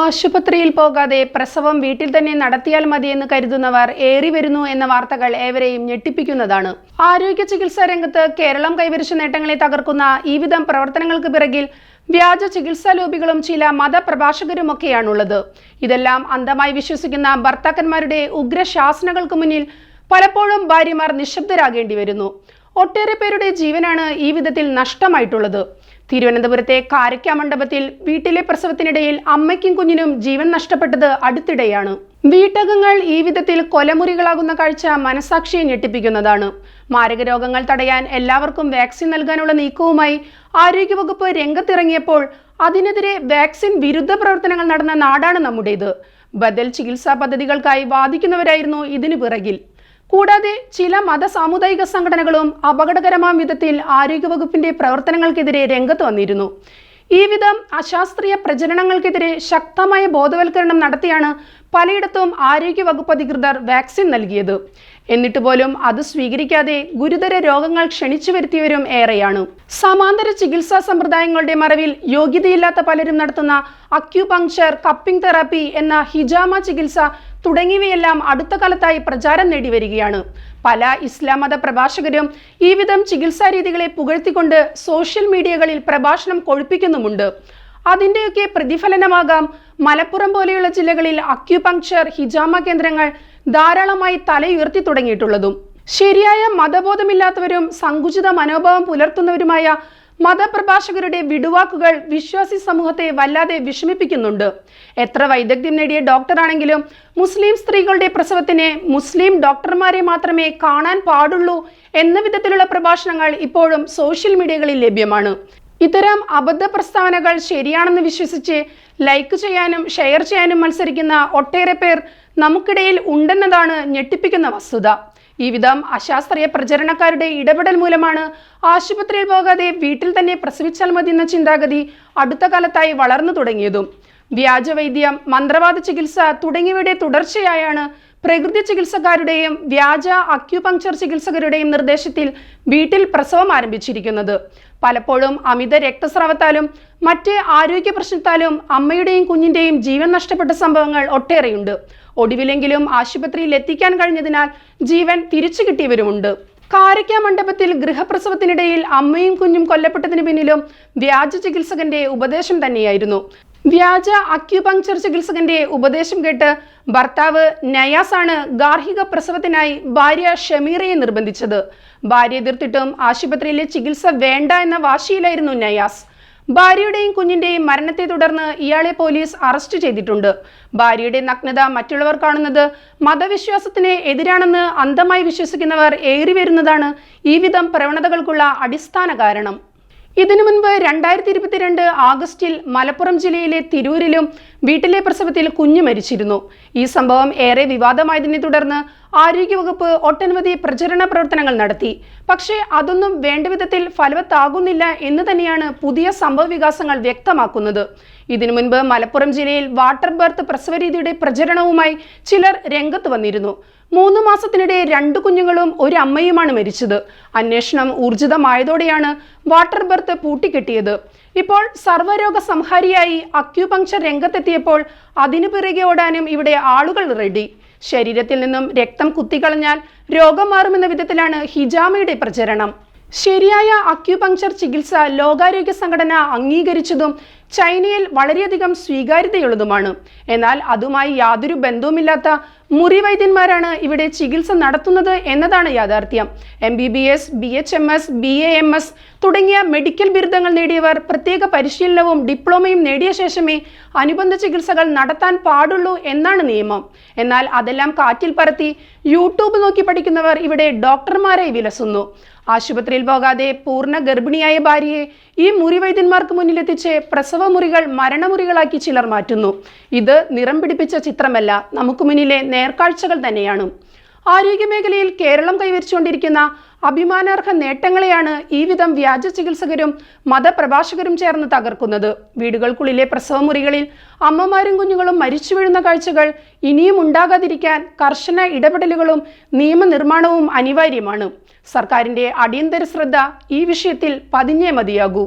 ആശുപത്രിയിൽ പോകാതെ പ്രസവം വീട്ടിൽ തന്നെ നടത്തിയാൽ മതിയെന്ന് കരുതുന്നവർ ഏറി വരുന്നു എന്ന വാർത്തകൾ ഏവരെയും ഞെട്ടിപ്പിക്കുന്നതാണ്. ആരോഗ്യ ചികിത്സാ രംഗത്ത് കേരളം കൈവരിച്ച നേട്ടങ്ങളെ തകർക്കുന്ന ഈ വിധം പ്രവർത്തനങ്ങൾക്ക് പിറകിൽ വ്യാജ ചികിത്സാ ലോബികളും ചില മതപ്രഭാഷകരുമൊക്കെയാണുള്ളത്. ഇതെല്ലാം അന്ധമായി വിശ്വസിക്കുന്ന ഭർത്താക്കന്മാരുടെ ഉഗ്രശാസനകൾക്ക് മുന്നിൽ പലപ്പോഴും ഭാര്യമാർ നിശബ്ദരാകേണ്ടി വരുന്നു ഒട്ടേറെ പേരുടെ ജീവനാണ് ഈ വിധത്തിൽ നഷ്ടമായിട്ടുള്ളത്. തിരുവനന്തപുരത്തെ കാരക്ക മണ്ഡപത്തിൽ വീട്ടിലെ പ്രസവത്തിനിടയിൽ അമ്മയ്ക്കും കുഞ്ഞിനും ജീവൻ നഷ്ടപ്പെട്ടത് അടുത്തിടെയാണ്. വീട്ടകങ്ങൾ ഈ വിധത്തിൽ കൊലമുറികളാകുന്ന കാഴ്ച മനസാക്ഷിയെ ഞെട്ടിപ്പിക്കുന്നതാണ്. മാരക രോഗങ്ങൾ തടയാൻ എല്ലാവർക്കും വാക്സിൻ നൽകാനുള്ള നീക്കവുമായി ആരോഗ്യവകുപ്പ് രംഗത്തിറങ്ങിയപ്പോൾ അതിനെതിരെ വാക്സിൻ വിരുദ്ധ പ്രവർത്തനങ്ങൾ നടന്ന നാടാണ് നമ്മുടേത്. ബദൽ ചികിത്സാ പദ്ധതികൾക്കായി വാദിക്കുന്നവരായിരുന്നു ഇതിനു പിറകിൽ. കൂടാതെ ചില മത സാമുദായിക സംഘടനകളും അപകടകരമായ വിധത്തിൽ ആരോഗ്യവകുപ്പിന്റെ പ്രവർത്തനങ്ങൾക്കെതിരെ രംഗത്ത് വന്നിരുന്നു. ഈ വിധം അശാസ്ത്രീയ പ്രചരണങ്ങൾക്കെതിരെ ശക്തമായ ബോധവൽക്കരണം നടത്തിയാണ് പലയിടത്തും ആരോഗ്യവകുപ്പ് അധികൃതർ വാക്സിൻ നൽകിയത്. എന്നിട്ട് പോലും അത് സ്വീകരിക്കാതെ ഗുരുതര രോഗങ്ങൾ ക്ഷണിച്ചു വരുത്തിയവരും ഏറെയാണ്. സമാന്തര ചികിത്സാ സമ്പ്രദായങ്ങളുടെ മറവിൽ യോഗ്യതയില്ലാത്ത പലരും നടത്തുന്ന അക്യുപങ്ചർ കപ്പിംഗ് തെറാപ്പി എന്ന ഹിജാമ ചികിത്സ തുടങ്ങിയവയെല്ലാം അടുത്ത കാലത്തായി പ്രചാരം നേടിവരികയാണ്. പല ഇസ്ലാം മത പ്രഭാഷകരും ഈ വിധം ചികിത്സാ രീതികളെ പുകഴ്ത്തിക്കൊണ്ട് സോഷ്യൽ മീഡിയകളിൽ പ്രഭാഷണം കൊഴുപ്പിക്കുന്നുമുണ്ട്. അതിന്റെയൊക്കെ പ്രതിഫലനമാകാം മലപ്പുറം പോലെയുള്ള ജില്ലകളിൽ അക്യുപങ്ചർ ഹിജാമ കേന്ദ്രങ്ങൾ ധാരാളമായി തലയുയർത്തി തുടങ്ങിയിട്ടുള്ളതും ശരിയായ മതബോധമില്ലാത്തവരും സങ്കുചിത മനോഭാവം പുലർത്തുന്നവരുമായ മതപ്രഭാഷകരുടെ വിടുവാക്കുകൾ വിശ്വാസി സമൂഹത്തെ വല്ലാതെ വിഷമിപ്പിക്കുന്നുണ്ട്. എത്ര വൈദഗ്ധ്യം നേടിയ ഡോക്ടറാണെങ്കിലും മുസ്ലിം സ്ത്രീകളുടെ പ്രസവത്തിന് മുസ്ലിം ഡോക്ടർമാരെ മാത്രമേ കാണാൻ പാടുള്ളൂ എന്ന വിധത്തിലുള്ള പ്രഭാഷണങ്ങൾ ഇപ്പോഴും സോഷ്യൽ മീഡിയകളിൽ ലഭ്യമാണ്. ഇത്തരം അബദ്ധ പ്രസ്താവനകൾ ശരിയാണെന്ന് വിശ്വസിച്ച് ലൈക്ക് ചെയ്യാനും ഷെയർ ചെയ്യാനും മത്സരിക്കുന്ന ഒട്ടേറെ പേർ നമുക്കിടയിൽ ഉണ്ടെന്നതാണ് ഞെട്ടിപ്പിക്കുന്ന വസ്തുത. ഈ വിധം അശാസ്ത്രീയ പ്രചരണക്കാരുടെ ഇടപെടൽ മൂലമാണ് ആശുപത്രിയിൽ പോകാതെ വീട്ടിൽ തന്നെ പ്രസവിച്ചാൽ മതി എന്ന ചിന്താഗതി അടുത്ത കാലത്തായി വളർന്നു തുടങ്ങിയതും. വ്യാജവൈദ്യം മന്ത്രവാദ ചികിത്സ തുടങ്ങിയവയുടെ തുടർച്ചയായാണ് പ്രകൃതി ചികിത്സക്കാരുടെയും വ്യാജ അക്യുപങ്ക്ചർ ചികിത്സകരുടെയും നിർദ്ദേശത്തിൽ വീട്ടിൽ പ്രസവം ആരംഭിച്ചിരിക്കുന്നത്. പലപ്പോഴും അമിത രക്തസ്രാവത്താലും മറ്റ് ആരോഗ്യ പ്രശ്നത്താലും അമ്മയുടെയും കുഞ്ഞിന്റെയും ജീവൻ നഷ്ടപ്പെട്ട സംഭവങ്ങൾ ഒട്ടേറെയുണ്ട്. ഒടുവിലെങ്കിലും ആശുപത്രിയിൽ എത്തിക്കാൻ കഴിഞ്ഞതിനാൽ ജീവൻ തിരിച്ചു കിട്ടിയവരുമുണ്ട്. കാരക്ക മണ്ഡപത്തിൽ ഗൃഹപ്രസവത്തിനിടയിൽ അമ്മയും കുഞ്ഞും കൊല്ലപ്പെട്ടതിന് പിന്നിലും വ്യാജ ചികിത്സകന്റെ ഉപദേശം തന്നെയായിരുന്നു. വ്യാജ അക്യുപങ്ക്ചർ ചികിത്സകന്റെ ഉപദേശം കേട്ട് ഭർത്താവ് നയാസാണ് ഗാർഹിക പ്രസവത്തിനായി ഭാര്യ ഷമീറയെ നിർബന്ധിച്ചത്. ഭാര്യ എതിർത്തിട്ടും ആശുപത്രിയിലെ ചികിത്സ വേണ്ട എന്ന വാശിയിലായിരുന്നു നയാസ്. ഭാര്യയുടെയും കുഞ്ഞിന്റെയും മരണത്തെ തുടർന്ന് ഇയാളെ പോലീസ് അറസ്റ്റ് ചെയ്തിട്ടുണ്ട്. ഭാര്യയുടെ നഗ്നത മറ്റുള്ളവർ കാണുന്നത് മതവിശ്വാസത്തിന് എതിരാണെന്ന് അന്ധമായി വിശ്വസിക്കുന്നവർ ഏറി വരുന്നതാണ് ഈ വിധം പ്രവണതകൾക്കുള്ള അടിസ്ഥാന കാരണം. ഇതിനു മുൻപ് രണ്ടായിരത്തി ഇരുപത്തിരണ്ട് ആഗസ്റ്റിൽ മലപ്പുറം ജില്ലയിലെ തിരൂരിലും വീട്ടിലെ പ്രസവത്തിൽ കുഞ്ഞ് മരിച്ചിരുന്നു. ഈ സംഭവം ഏറെ വിവാദമായതിനെ തുടർന്ന് ആരോഗ്യവകുപ്പ് ഒട്ടനവധി പ്രചരണ പ്രവർത്തനങ്ങൾ നടത്തി. പക്ഷേ അതൊന്നും വേണ്ടവിധത്തിൽ ഫലവത്താകുന്നില്ല എന്ന് തന്നെയാണ് പുതിയ സംഭവ വികാസങ്ങൾ വ്യക്തമാക്കുന്നത്. ഇതിനു മുൻപ് മലപ്പുറം ജില്ലയിൽ വാട്ടർ ബർത്ത് പ്രസവരീതിയുടെ പ്രചരണവുമായി ചിലർ രംഗത്ത് വന്നിരുന്നു. മൂന്ന് മാസത്തിനിടെ രണ്ട് കുഞ്ഞുങ്ങളും ഒരു അമ്മയുമാണ് മരിച്ചത്. അന്വേഷണം ഊർജിതമായതോടെയാണ് വാട്ടർ ബർത്ത് പൂട്ടിക്കെട്ടിയത്. ഇപ്പോൾ സർവരോഗ സംഹാരിയായി അക്യുപങ്ക്ചർ രംഗത്തെത്തിയപ്പോൾ അതിനു പിറകെ ഓടാനും ഇവിടെ ആളുകൾ റെഡി. ശരീരത്തിൽ നിന്നും രക്തം കുത്തിക്കളഞ്ഞാൽ രോഗം മാറുമെന്ന വിധത്തിലാണ് ഹിജാമയുടെ പ്രചരണം. ശരിയായ അക്യുപങ്ക്ചർ ചികിത്സ ലോകാരോഗ്യ സംഘടന അംഗീകരിച്ചതും ചൈനയിൽ വളരെയധികം സ്വീകാര്യതയുള്ളതുമാണ്. എന്നാൽ അതുമായി യാതൊരു ബന്ധവുമില്ലാത്ത മുറി വൈദ്യന്മാരാണ് ഇവിടെ ചികിത്സ നടത്തുന്നത് എന്നതാണ് യാഥാർത്ഥ്യം. M B B S B H M S B A M S തുടങ്ങിയ മെഡിക്കൽ ബിരുദങ്ങൾ നേടിയവർ പ്രത്യേക പരിശീലനവും ഡിപ്ലോമയും നേടിയ ശേഷമേ അനുബന്ധ ചികിത്സകൾ നടത്താൻ പാടുള്ളൂ എന്നാണ് നിയമം. എന്നാൽ അതെല്ലാം കാറ്റിൽ പറത്തി യൂട്യൂബ് നോക്കി പഠിക്കുന്നവർ ഇവിടെ ഡോക്ടർമാരെ വിലസുന്നു. ആശുപത്രിയിൽ പോകാതെ പൂർണ ഗർഭിണിയായ ഭാര്യയെ ഈ മുറിവൈദ്യന്മാർക്ക് മുന്നിലെത്തിച്ച് പ്രസവ മുറികൾ മരണമുറികളാക്കി ചിലർ മാറ്റുന്നു. ഇത് നിറം പിടിപ്പിച്ച ചിത്രമല്ല. നമുക്ക് മുന്നിലെ നേർക്കാഴ്ചകൾ തന്നെയാണ്. ആരോഗ്യമേഖലയിൽ കേരളം കൈവരിച്ചുകൊണ്ടിരിക്കുന്ന അഭിമാനാർഹ നേട്ടങ്ങളെയാണ് ഈ വിധം വ്യാജ ചികിത്സകരും മതപ്രഭാഷകരും ചേർന്ന് തകർക്കുന്നത്. വീടുകൾക്കുള്ളിലെ പ്രസവമുറികളിൽ അമ്മമാരും കുഞ്ഞുങ്ങളും മരിച്ചു വീഴുന്ന കാഴ്ചകൾ ഇനിയും ഉണ്ടാകാതിരിക്കാൻ കർശന ഇടപെടലുകളും നിയമനിർമ്മാണവും അനിവാര്യമാണ്. സർക്കാരിന്റെ അടിയന്തര ശ്രദ്ധ ഈ വിഷയത്തിൽ പതിഞ്ഞേ മതിയാകൂ.